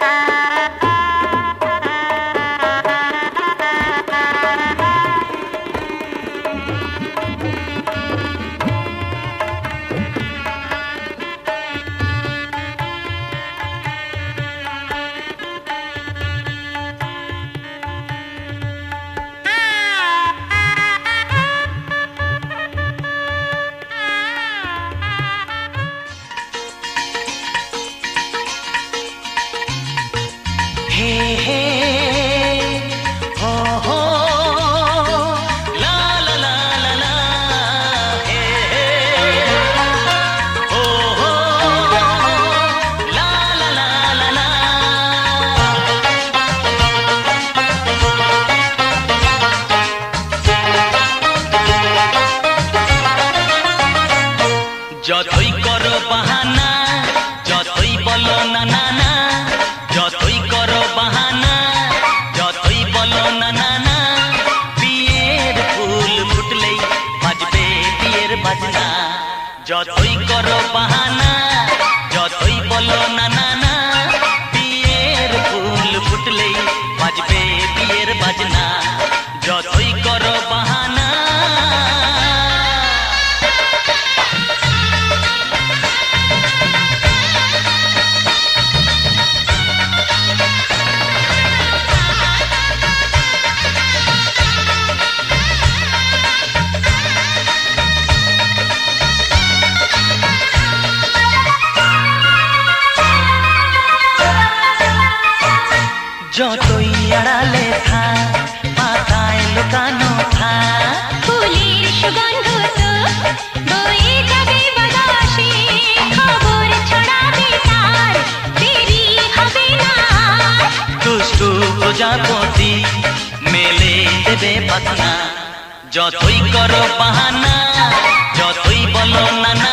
ಮಾತಾ যতই কর বাহানা যতই করো বাহানা যতই বলো নানা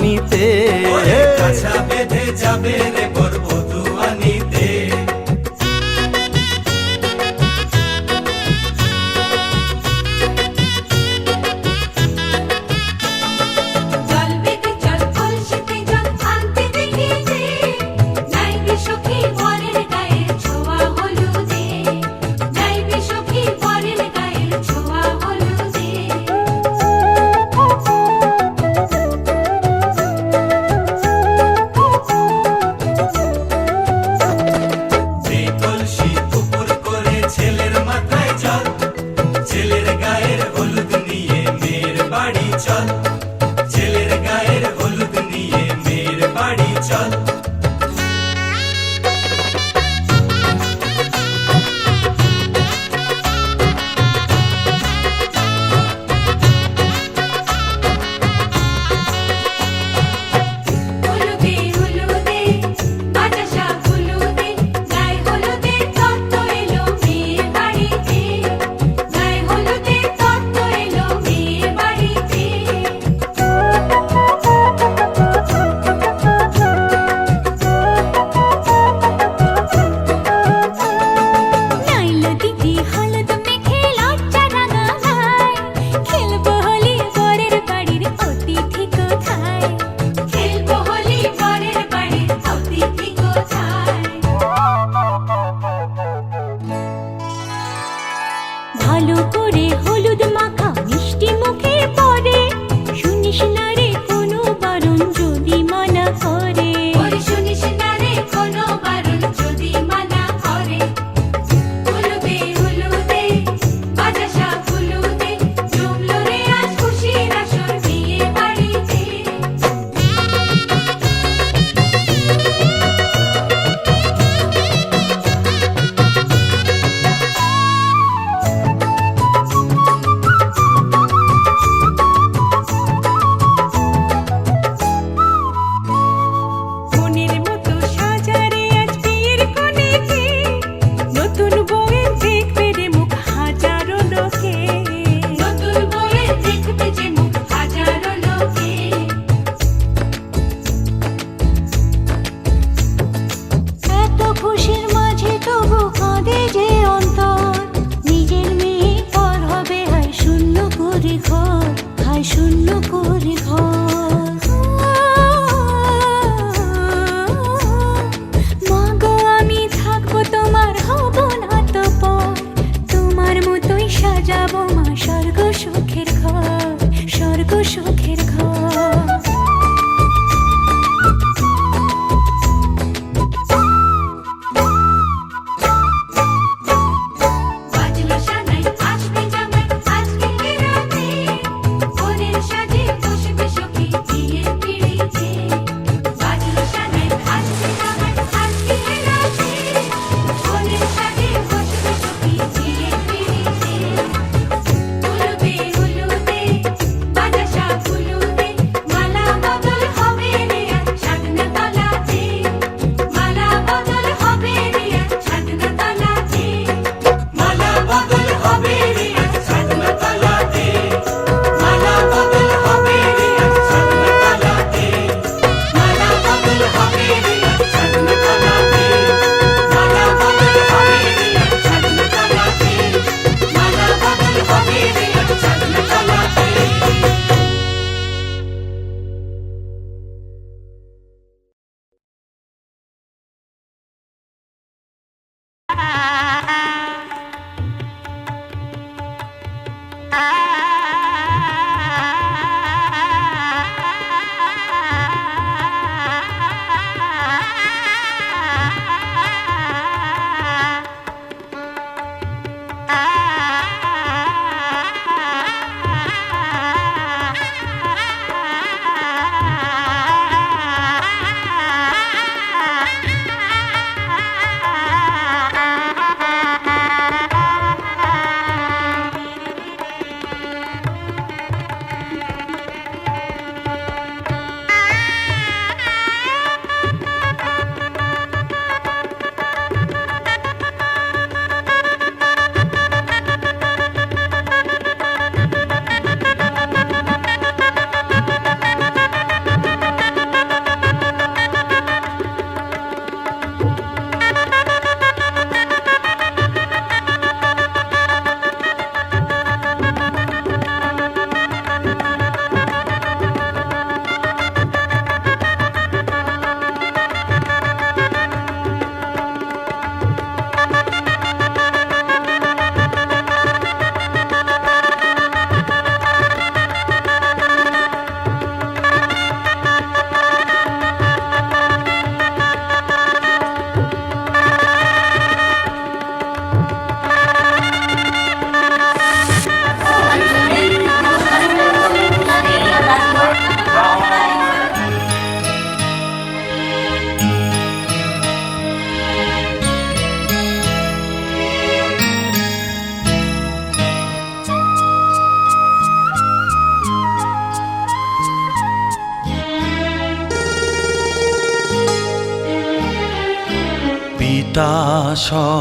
জানি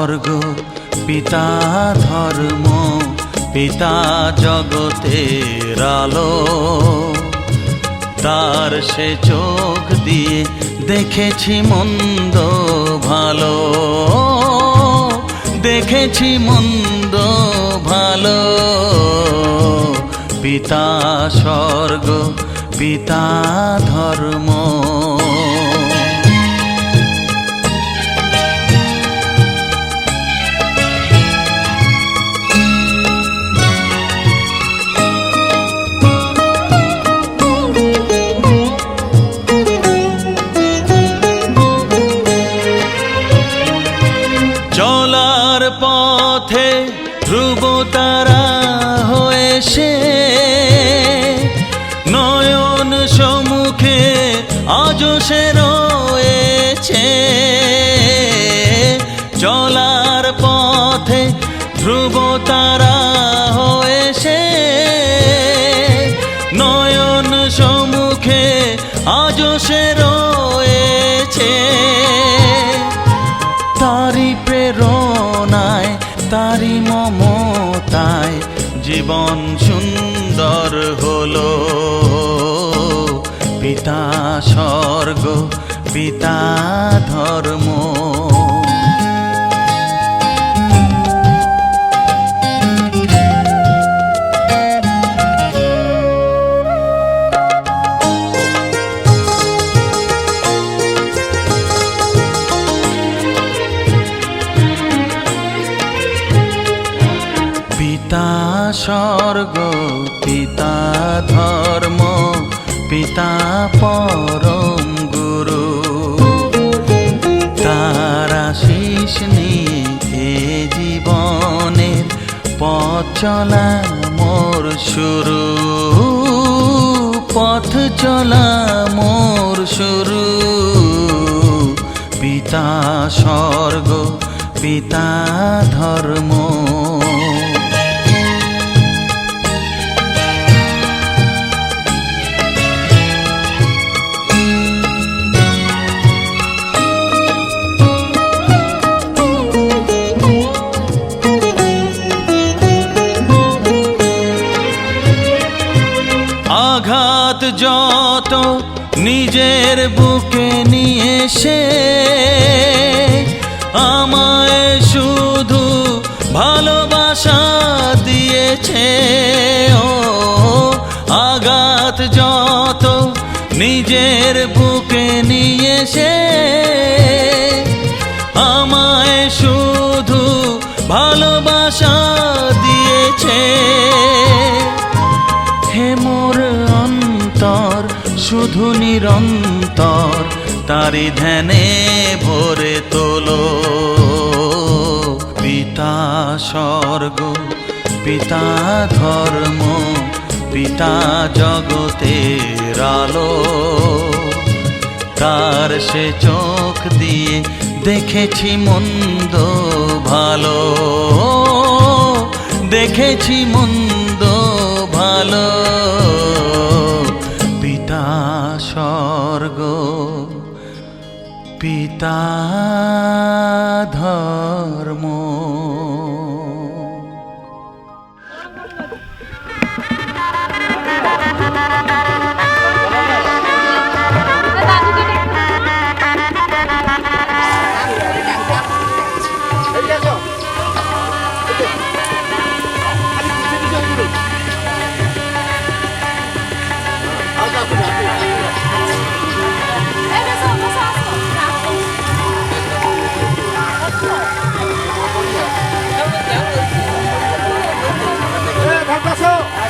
স্বর্গ, পিতা ধর্ম, পিতা জগতের আলো। তার সে চোখ দিয়ে দেখেছি মন্দ ভালো, দেখেছি মন্দ ভালো। পিতা স্বর্গ, পিতা ধর্ম জীবন সুন্দর হলো। পিতা স্বর্গ পিতা ধর্ম। পরম গুরু, তারা শীষ নিয়ে জীবনের পথ চলা মোর শুরু, পথ চলা মোর শুরু। পিতা স্বর্গ, পিতা ধর্ম নিজের বুকে নিয়ে সে আমায় শুধু ভালোবাসা দিয়েছে। ও, আঘাত যত নিজের বুকে নিয়ে সে শুধু নিরন্তর তারি ধ্যানে ভরে তোলো। পিতা স্বর্গ, পিতা ধর্ম, পিতা জগতের আলো। তার সে চোখ দিয়ে দেখেছি মন্দ ভালো। দেখেছি মন্দ ভালো। পিতা ধর্ম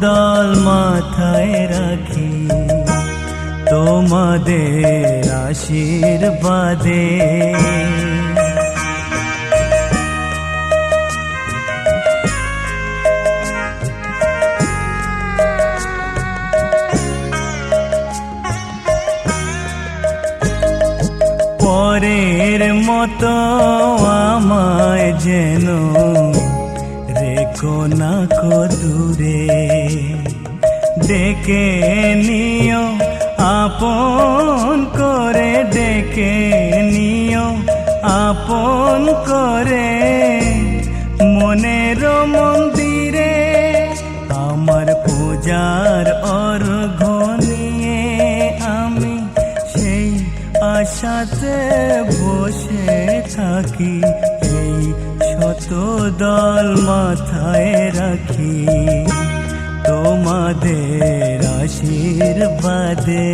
দল মাথায় রাখি। তোমাদের আশীর্বাদে। পরের মতো আমায় যেন রেখো না কো দূরে। ডেকে নিও, আপন করে ডেকে নিও, আপন করে। মনের মন্দিরে আমার পূজার অর্ঘ নিয়ে আমি সেই আশাতে বসে থাকি। দল মাথায় রাখি তোমাদের আশীর্বাদে।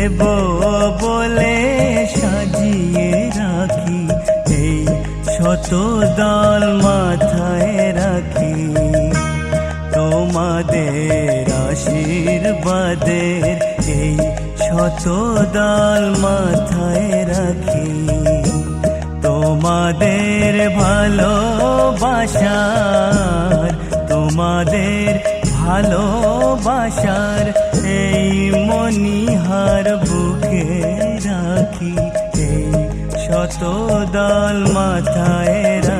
দেব বলে সাজিয়ে রাখি, এই শত দল মাথায় রাখি। তোমাদের আশীর্বাদের এই শত দল মাথায় রাখি। তোমাদের ভালোবাসার, তোমাদের ভালোবাসার এই মনিহার বুকে রাখি এই শত দল মাথায় রাখি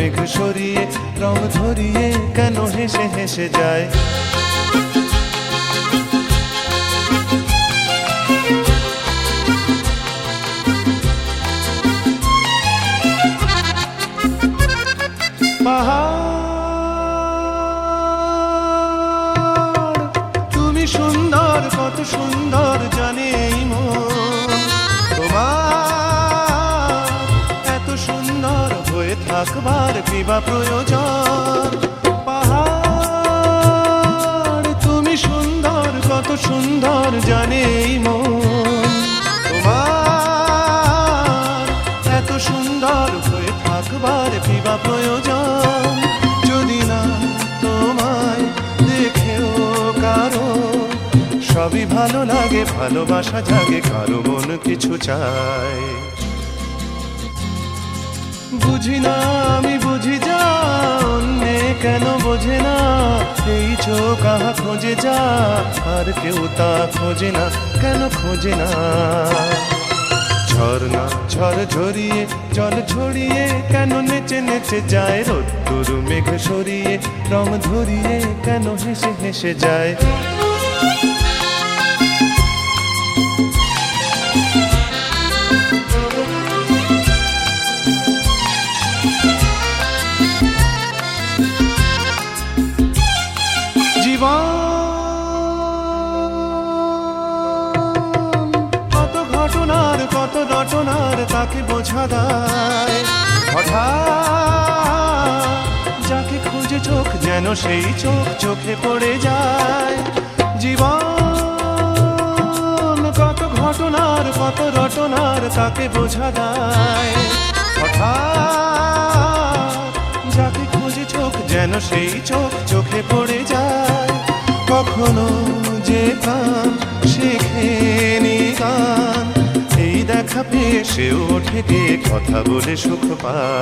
মেঘ সরিয়ে রং ধরিয়ে কেন হেসে হেসে যায়? বা প্রয়োজন। পাহাড়, তুমি সুন্দর, কত সুন্দর জানে এই মন। তোমার এত সুন্দর হয়ে থাকবার বিবা প্রয়োজন? যদি না তোমায় দেখেও কারও, সবই ভালো লাগে, ভালোবাসা জাগে, কারও মন কিছু চায়। বুঝি না, আমি বুঝি যা অন্যে কেন বোঝে না? এই চোখ আহা খোঁজে যা, আর কেউ তা খোঁজে না, কেন খোঁজে না? ঝর্ণা ঝড় ঝরিয়ে, জল ছড়িয়ে, কেন নেচে নেচে যায় রোদ্দুর, মেঘ সরিয়ে, রং ধরিয়ে, কেন হেসে হেসে যায়? সুখ পায়